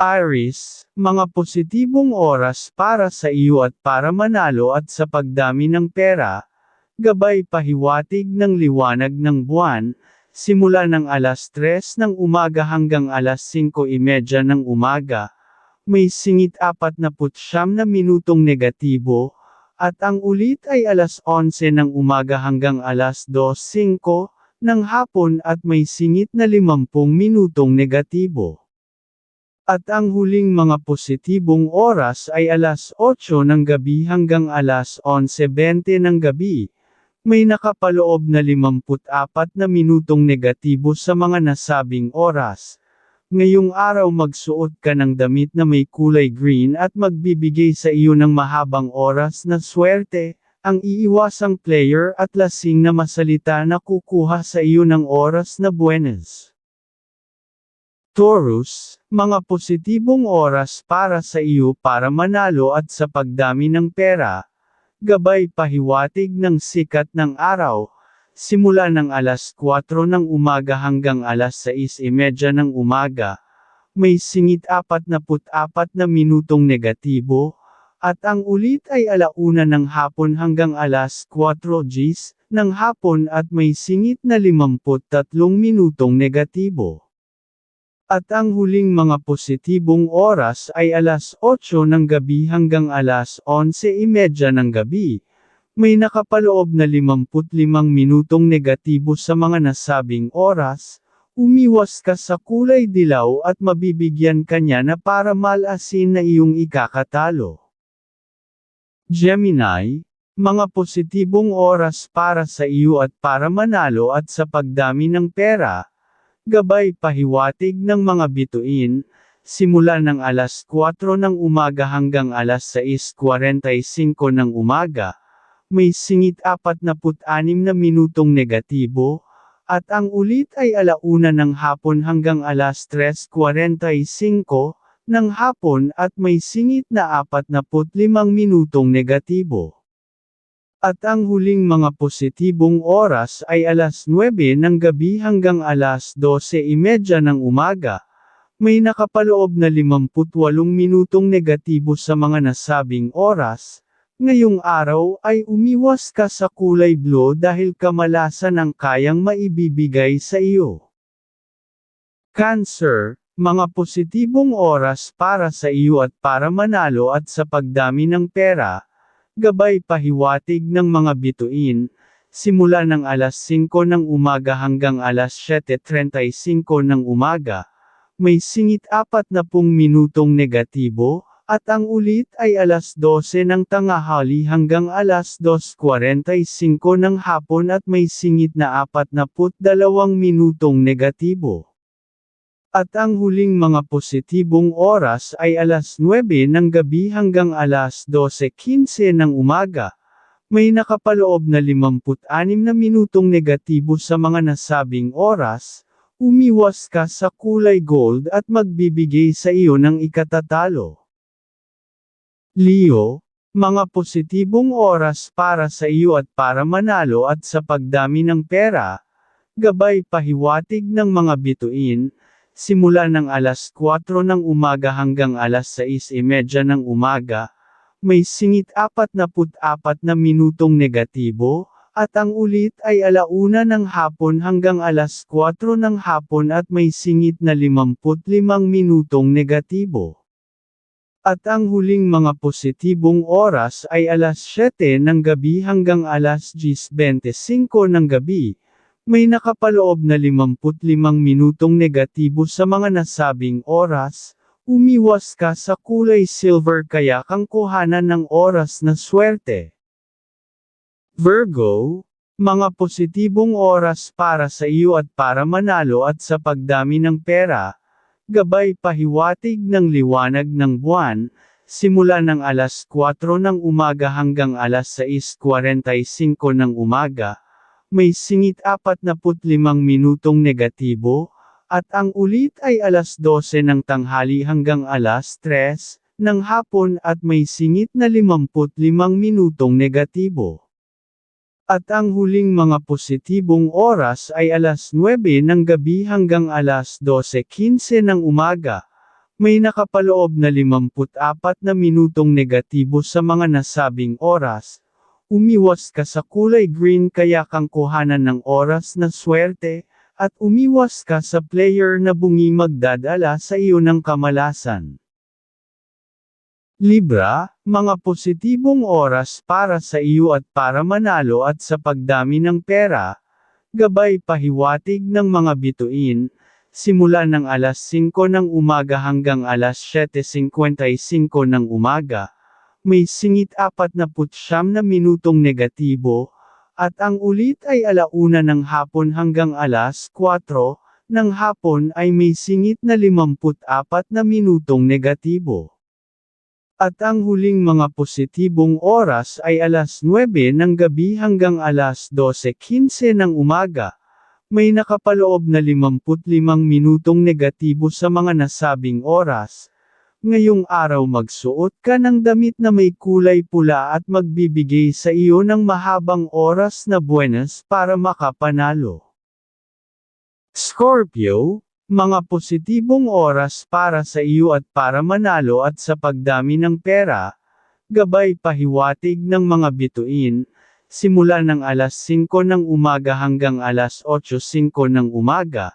Aries, mga positibong oras para sa iyo at para manalo at sa pagdami ng pera, gabay pahiwatig ng liwanag ng buwan, simula ng alas 3 ng umaga hanggang alas 5.30 ng umaga, may singit 49 na minutong negatibo, at ang ulit ay alas 11 ng umaga hanggang alas 2.05 ng hapon at may singit na 50 minutong negatibo. At ang huling mga positibong oras ay alas 8 ng gabi hanggang alas 11.20 ng gabi. May nakapaloob na 54 na minutong negatibo sa mga nasabing oras. Ngayong araw magsuot ka ng damit na may kulay green at magbibigay sa iyo ng mahabang oras na swerte, ang iiwasang player at lasing na masalita na kukuha sa iyo ng oras na buenas. Taurus, mga positibong oras para sa iyo para manalo at sa pagdami ng pera. Gabay pahiwatig ng sikat ng araw, simula ng alas 4 ng umaga hanggang alas 6.30 ng umaga. May singit 44 na minutong negatibo, at ang ulit ay alauna ng hapon hanggang alas 4 Gs ng hapon at may singit na 53 minutong negatibo. At ang huling mga positibong oras ay alas 8 ng gabi hanggang alas 11.30 ng gabi. May nakapaloob na 55 minutong negatibo sa mga nasabing oras, umiwas ka sa kulay dilaw at mabibigyan ka niya na para malasin na iyong ikakatalo. Gemini, mga positibong oras para sa iyo at para manalo at sa pagdami ng pera, Gabay pahiwatig ng mga bituin, simula ng alas 4 ng umaga hanggang alas 6.45 ng umaga, may singit 46 na minutong negatibo, at ang ulit ay alauna ng hapon hanggang alas 3.45 ng hapon at may singit na 45 minutong negatibo. At ang huling mga positibong oras ay alas 9 ng gabi hanggang alas 12.30 ng umaga. May nakapaloob na 58 minutong negatibo sa mga nasabing oras. Ngayong araw ay umiwas ka sa kulay blue dahil kamalasan ang kayang maibibigay sa iyo. Cancer, mga positibong oras para sa iyo at para manalo at sa pagdami ng pera, Gabay pahiwatig ng mga bituin, simula ng alas 5 ng umaga hanggang alas 7.35 ng umaga, may singit 40 minutong negatibo, at ang ulit ay alas 12 ng tangahali hanggang alas 2.45 ng hapon at may singit na 42 minutong negatibo. At ang huling mga positibong oras ay alas 9 ng gabi hanggang alas 12.15 ng umaga. May nakapaloob na 56 na minutong negatibo sa mga nasabing oras, umiwas ka sa kulay gold at magbibigay sa iyo ng ikatatalo. Leo, mga positibong oras para sa iyo at para manalo at sa pagdami ng pera, gabay pahiwatig ng mga bituin, simula ng alas 4 ng umaga hanggang alas 6.30 ng umaga, may singit 44 na minutong negatibo, at ang ulit ay alauna ng hapon hanggang alas 4 ng hapon at may singit na 55 minutong negatibo. At ang huling mga positibong oras ay alas 7 ng gabi hanggang alas 10.25 ng gabi, may nakapaloob na 55 minutong negatibo sa mga nasabing oras, umiwas ka sa kulay silver kaya kang kuhanan ng oras na swerte. Virgo, mga positibong oras para sa iyo at para manalo at sa pagdami ng pera, gabay pahiwatig ng liwanag ng buwan, simula ng alas 4 ng umaga hanggang alas 6.45 ng umaga, may singit 45 minutong negatibo, at ang ulit ay alas 12 ng tanghali hanggang alas 3 ng hapon at may singit na 55 minutong negatibo. At ang huling mga positibong oras ay alas 9 ng gabi hanggang alas 12.15 ng umaga. May nakapaloob na 54 na minutong negatibo sa mga nasabing oras. Umiwas ka sa kulay green kaya kang kuhanan ng oras na swerte, at umiwas ka sa player na bungi magdadala sa iyo ng kamalasan. Libra, mga positibong oras para sa iyo at para manalo at sa pagdami ng pera, gabay pahiwatig ng mga bituin, simula ng alas 5 ng umaga hanggang alas 7.55 ng umaga, may singit 49 na minutong negatibo, at ang ulit ay alauna ng hapon hanggang alas 4 ng hapon ay may singit na 54 na minutong negatibo. At ang huling mga positibong oras ay alas 9 ng gabi hanggang alas 12.15 ng umaga. May nakapaloob na 55 minutong negatibo sa mga nasabing oras, Ngayong araw magsuot ka ng damit na may kulay pula at magbibigay sa iyo ng mahabang oras na buenas para makapanalo. Scorpio, mga positibong oras para sa iyo at para manalo at sa pagdami ng pera, gabay pahiwatig ng mga bituin, simula ng alas 5 ng umaga hanggang alas 8.05 ng umaga,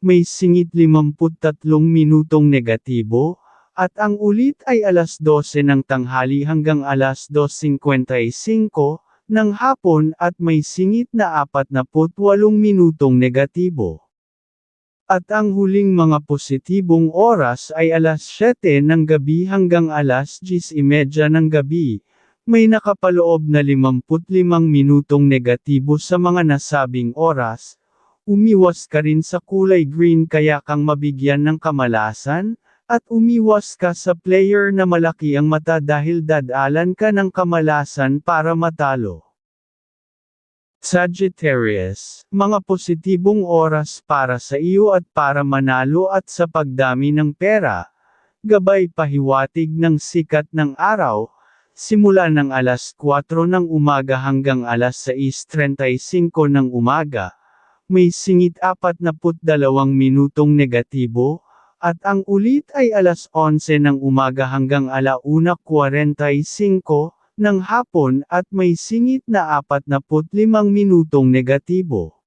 may singit 53 minutong negatibo, at ang ulit ay alas 12 ng tanghali hanggang alas 2.55 ng hapon at may singit na 48 minutong negatibo. At ang huling mga positibong oras ay alas 7 ng gabi hanggang alas 10.30 ng gabi, may nakapaloob na 55 minutong negatibo sa mga nasabing oras, umiwas ka rin sa kulay green kaya kang mabigyan ng kamalasan, at umiwas ka sa player na malaki ang mata dahil dadalan ka ng kamalasan para matalo. Sagittarius, mga positibong oras para sa iyo at para manalo at sa pagdami ng pera, gabay pahiwatig ng sikat ng araw, simula ng alas 4 ng umaga hanggang alas 6.35 ng umaga, may singit 42 minutong negatibo, at ang ulit ay alas 11 ng umaga hanggang alauna 45 ng hapon at may singit na 45 minutong negatibo.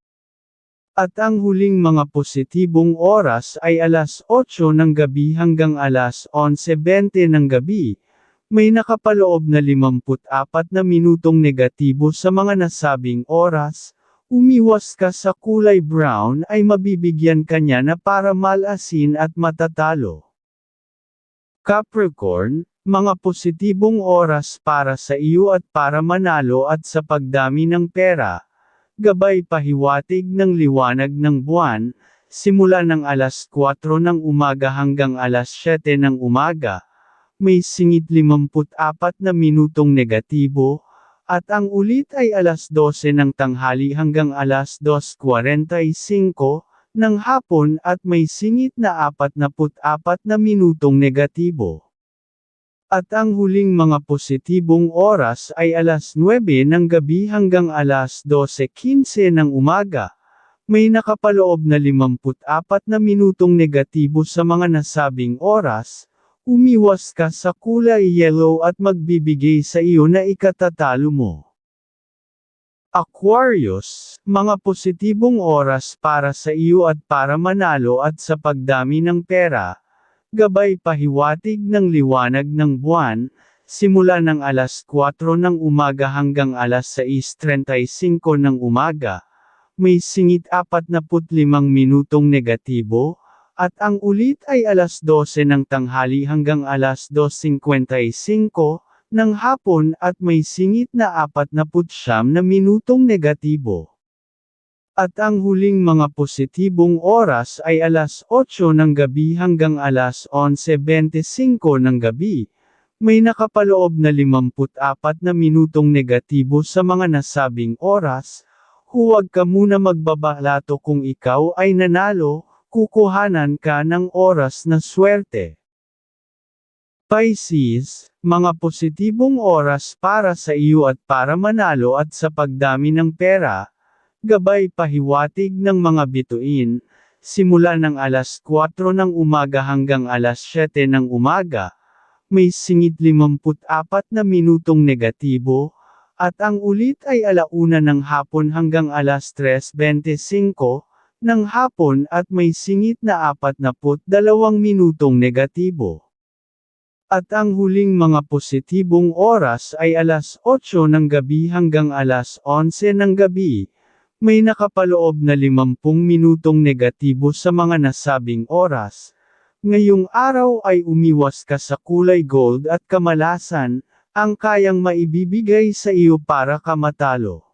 At ang huling mga positibong oras ay alas 8 ng gabi hanggang alas 11.20 ng gabi, may nakapaloob na 54 na minutong negatibo sa mga nasabing oras, Umiwas ka sa kulay brown ay mabibigyan ka niya na para malasin at matatalo. Capricorn, mga positibong oras para sa iyo at para manalo at sa pagdami ng pera, gabay pahiwatig ng liwanag ng buwan, simula ng alas 4 ng umaga hanggang alas 7 ng umaga, may singit 54 na minutong negatibo, at ang ulit ay alas 12 ng tanghali hanggang alas 2.45 ng hapon at may singit na 44 na minutong negatibo. At ang huling mga positibong oras ay alas 9 ng gabi hanggang alas 12.15 ng umaga. May nakapaloob na 54 na minutong negatibo sa mga nasabing oras, Umiwas ka sa kulay yellow at magbibigay sa iyo na ikatatalo mo. Aquarius, mga positibong oras para sa iyo at para manalo at sa pagdami ng pera, gabay pahiwatig ng liwanag ng buwan, simula ng alas 4 ng umaga hanggang alas 6.35 ng umaga, may singit 45 minutong negatibo, at ang ulit ay alas 12 ng tanghali hanggang alas 2.55 ng hapon at may singit na 49 na minutong negatibo. At ang huling mga positibong oras ay alas 8 ng gabi hanggang alas 11.25 ng gabi. May nakapaloob na 54 na minutong negatibo sa mga nasabing oras. Huwag ka muna magbabalato kung ikaw ay nanalo, kukuhanan ka ng oras na swerte. Pisces, mga positibong oras para sa iyo at para manalo at sa pagdami ng pera, gabay pahiwatig ng mga bituin, simula ng alas 4 ng umaga hanggang alas 7 ng umaga, may singit 54 na minutong negatibo, at ang ulit ay alauna ng hapon hanggang alas 3.25 ng hapon at may singit na 42 minutong negatibo. At ang huling mga positibong oras ay alas 8 ng gabi hanggang alas 11 ng gabi, may nakapaloob na 50 minutong negatibo sa mga nasabing oras. Ngayong araw ay umiwas ka sa kulay gold at kamalasan, ang kayang maibibigay sa iyo para ka matalo.